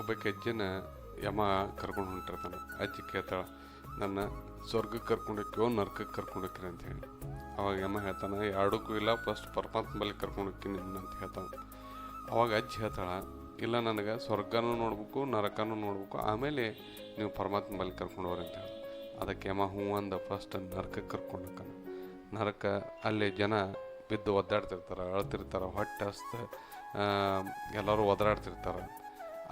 ಒಬ್ಬಾಕಿ ಅಜ್ಜಿನ ಯಮ ಕರ್ಕೊಂಡು ಹೊಂಟಿರ್ತಾನೆ. ಅಜ್ಜಿ ಕೇಳ್ತಾಳೆ, ನನ್ನ ಸ್ವರ್ಗಕ್ಕೆ ಕರ್ಕೊಂಡು ಹೋಕ್ಕಿವೋ ನರ್ಕಕ್ಕೆ ಕರ್ಕೊಂಡು ಹೋಕ್ಕಿರಿ ಅಂತ ಹೇಳಿ. ಅವಾಗ ಯಮ ಹೇಳ್ತಾನೆ ಎರಡಕ್ಕೂ ಇಲ್ಲ, ಫಸ್ಟ್ ಪರಮಾತ್ಮ ಬಳಿ ಹೋಗ್ತೀನಿ ಅಂತ ಹೇಳ್ತಾನೆ. ಅವಾಗ ಅಜ್ಜಿ ಹೇಳ್ತಾಳೆ, ಇಲ್ಲ ನನಗೆ ಸ್ವರ್ಗನೂ ನೋಡ್ಬೇಕು, ನರಕನೂ ನೋಡ್ಬೇಕು, ಆಮೇಲೆ ನೀವು ಪರಮಾತ್ಮ ಬಳಿ ಕರ್ಕೊಂಡು ಹೋಗ್ರಿ ಅಂತ ಹೇಳಿ ಅದಕ್ಕೆ ಯಮ ಹೂ ಅಂದ ಫಸ್ಟ್ ನರಕಕ್ಕೆ ಕರ್ಕೊಂಡು ಹೋಗ್ತಾನೆ. ನರಕ, ಅಲ್ಲಿ ಜನ ಬಿದ್ದು ಒದ್ದಾಡ್ತಿರ್ತಾರೆ, ಅಳ್ತಿರ್ತಾರೆ, ಹೊಟ್ಟೆ ಹಸ್ತ ಎಲ್ಲರೂ ಒದರಾಡ್ತಿರ್ತಾರೆ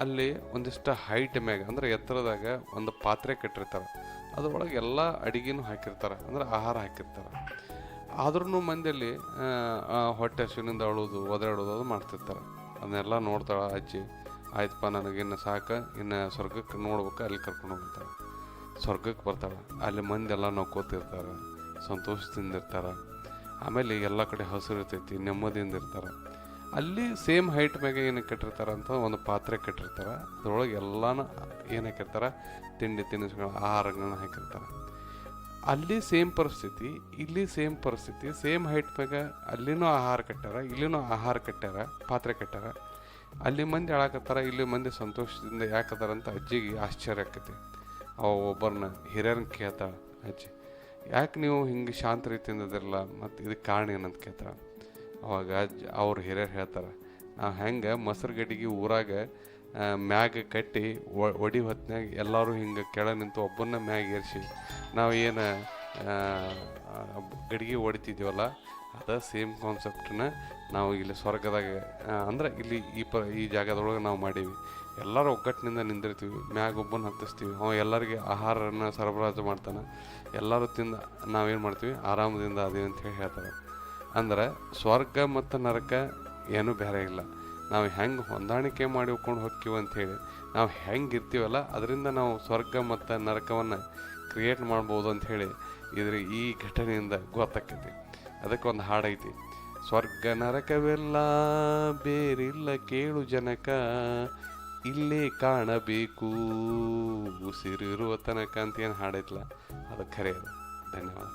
ಅಲ್ಲಿ ಒಂದಿಷ್ಟು ಹೈಟ್ ಮ್ಯಾಗ, ಅಂದ್ರೆ ಎತ್ತರದಾಗ ಒಂದು ಪಾತ್ರೆ ಕಟ್ಟಿರ್ತಾರೆ. ಅದ್ರೊಳಗೆ ಎಲ್ಲ ಅಡಿಗೆನೂ ಹಾಕಿರ್ತಾರೆ, ಅಂದ್ರೆ ಆಹಾರ ಹಾಕಿರ್ತಾರೆ. ಆದ್ರೂ ಮಂದಿಯಲ್ಲಿ ಹೊಟ್ಟೆ ಹಸುವಿನಿಂದ ಅಳೋದು, ಒದರಾಡೋದು ಅದು ಮಾಡ್ತಿರ್ತಾರೆ. ಅದನ್ನೆಲ್ಲ ನೋಡ್ತಾಳೆ ಅಜ್ಜಿ, ಆಯ್ತಪ್ಪ, ನನಗಿನ್ನು ಸಾಕು, ಇನ್ನು ಸ್ವರ್ಗಕ್ಕೆ ನೋಡ್ಬೇಕು, ಅಲ್ಲಿ ಕರ್ಕೊಂಡು ಹೋಗ್ತಾಳೆ. ಸ್ವರ್ಗಕ್ಕೆ ಬರ್ತಾಳೆ, ಅಲ್ಲಿ ಮಂದಿ ಎಲ್ಲ ನೋಕೋತಿರ್ತಾರೆ ಸಂತೋಷದಿಂದ ಇರ್ತಾರೆ. ಆಮೇಲೆ ಎಲ್ಲ ಕಡೆ ಹಸಿರು ಇರ್ತೈತಿ, ನೆಮ್ಮದಿಯಿಂದ ಇರ್ತಾರೆ. ಅಲ್ಲಿ ಸೇಮ್ ಹೈಟ್ ಮ್ಯಾಗೆ ಏನು ಕಟ್ಟಿರ್ತಾರೆ ಅಂತ ಒಂದು ಪಾತ್ರೆ ಕಟ್ಟಿರ್ತಾರೆ. ಅದರೊಳಗೆ ಎಲ್ಲಾನು ಏನು ಹಾಕಿರ್ತಾರೆ? ತಿಂಡಿ ತಿನಿಸುಗಳು ಆಹಾರಗಳನ್ನ ಹಾಕಿರ್ತಾರೆ. ಅಲ್ಲಿ ಸೇಮ್ ಪರಿಸ್ಥಿತಿ, ಇಲ್ಲಿ ಸೇಮ್ ಪರಿಸ್ಥಿತಿ, ಸೇಮ್ ಹೈಟ್ ಮ್ಯಾಗ ಅಲ್ಲಿನೂ ಆಹಾರ ಕಟ್ಟಾರ ಇಲ್ಲಿನೂ ಆಹಾರ ಕಟ್ಟಾರ ಪಾತ್ರೆ ಕಟ್ಟಾರ ಅಲ್ಲಿ ಮಂದಿ ಹಾಳಾಕತ್ತಾರ ಇಲ್ಲಿ ಮಂದಿ ಸಂತೋಷದಿಂದ ಯಾಕತ್ತಾರ ಅಂತ ಅಜ್ಜಿಗೆ ಆಶ್ಚರ್ಯ ಆಕತಿ. ಅವ ಒಬ್ಬರನ್ನ ಹಿರಿಯರನ್ನ ಕೇಳ್ತಾಳೆ, ಅಜ್ಜಿ, ಯಾಕೆ ನೀವು ಹಿಂಗೆ ಶಾಂತ ರೀತಿಯಿಂದ ಇದಿರಲ್ಲ ಮತ್ತು ಇದಕ್ಕೆ ಕಾರಣ ಏನಂತ ಕೇಳ್ತಾಳ? ಅವಾಗ ಅವ್ರ ಹಿರಿಯರು ಹೇಳ್ತಾರೆ, ನಾವು ಹೆಂಗೆ ಮೊಸರು ಗಡಿಗೆ ಊರಾಗ ಮ್ಯಾಗ ಕಟ್ಟಿ ಒಡಿ ಹೊತ್ತಿನಾಗ ಎಲ್ಲರೂ ಹಿಂಗೆ ಕೆಳ ನಿಂತು ಒಬ್ಬನ್ನ ಮ್ಯಾಗ ಏರಿಸಿ, ನಾವು ಏನು ಗಡಿಗೆ ಹೊಡಿತಿದ್ದೀವಲ್ಲ ಅದು ಸೇಮ್ ಕಾನ್ಸೆಪ್ಟನ್ನ ನಾವು ಇಲ್ಲಿ ಸ್ವರ್ಗದಾಗ ಅಂದ್ರೆ ಇಲ್ಲಿ ಈ ಪ, ಈ ಜಾಗದೊಳಗೆ ನಾವು ಮಾಡೀವಿ. ಎಲ್ಲರೂ ಒಗ್ಗಟ್ಟಿನಿಂದ ನಿಂದಿರ್ತೀವಿ, ಮ್ಯಾಗ ಒಬ್ಬನ ಹತ್ತಿಸ್ತೀವಿ, ಅವ ಎಲ್ಲರಿಗೆ ಆಹಾರನ ಸರಬರಾಜು ಮಾಡ್ತಾನೆ, ಎಲ್ಲರೂ ತಿಂದ ನಾವೇನು ಮಾಡ್ತೀವಿ, ಆರಾಮದಿಂದ ಅದೇ ಅಂತ ಹೇಳಿ ಹೇಳ್ತಾರೆ. ಅಂದ್ರೆ ಸ್ವರ್ಗ ಮತ್ತು ನರಕ ಏನೂ ಬೇರೆ ಇಲ್ಲ. ನಾವು ಹೆಂಗೆ ಹೊಂದಾಣಿಕೆ ಮಾಡಿ ಹೋಗ್ಕೊಂಡು ಹೋಗ್ತೀವಿ ಅಂಥೇಳಿ ನಾವು ಹೆಂಗೆ ಇರ್ತೀವಲ್ಲ, ಅದರಿಂದ ನಾವು ಸ್ವರ್ಗ ಮತ್ತು ನರಕವನ್ನು ಕ್ರಿಯೇಟ್ ಮಾಡ್ಬೋದು ಅಂತ ಹೇಳಿ ಇದ್ರ ಈ ಘಟನೆಯಿಂದ ಗೊತ್ತಾಕೈತಿ ಅದಕ್ಕೆ ಒಂದು ಹಾಡೈತಿ ಸ್ವರ್ಗ ನರಕವೆಲ್ಲ ಬೇರಿಲ್ಲ ಕೇಳು ಜನಕ, ಇಲ್ಲೇ ಕಾಣಬೇಕು ಉಸಿರಿರುವ ತನಕ ಅಂತ ಏನು ಹಾಡೈತಲ್ಲ ಅದು ಖರೆ ಧನ್ಯವಾದ.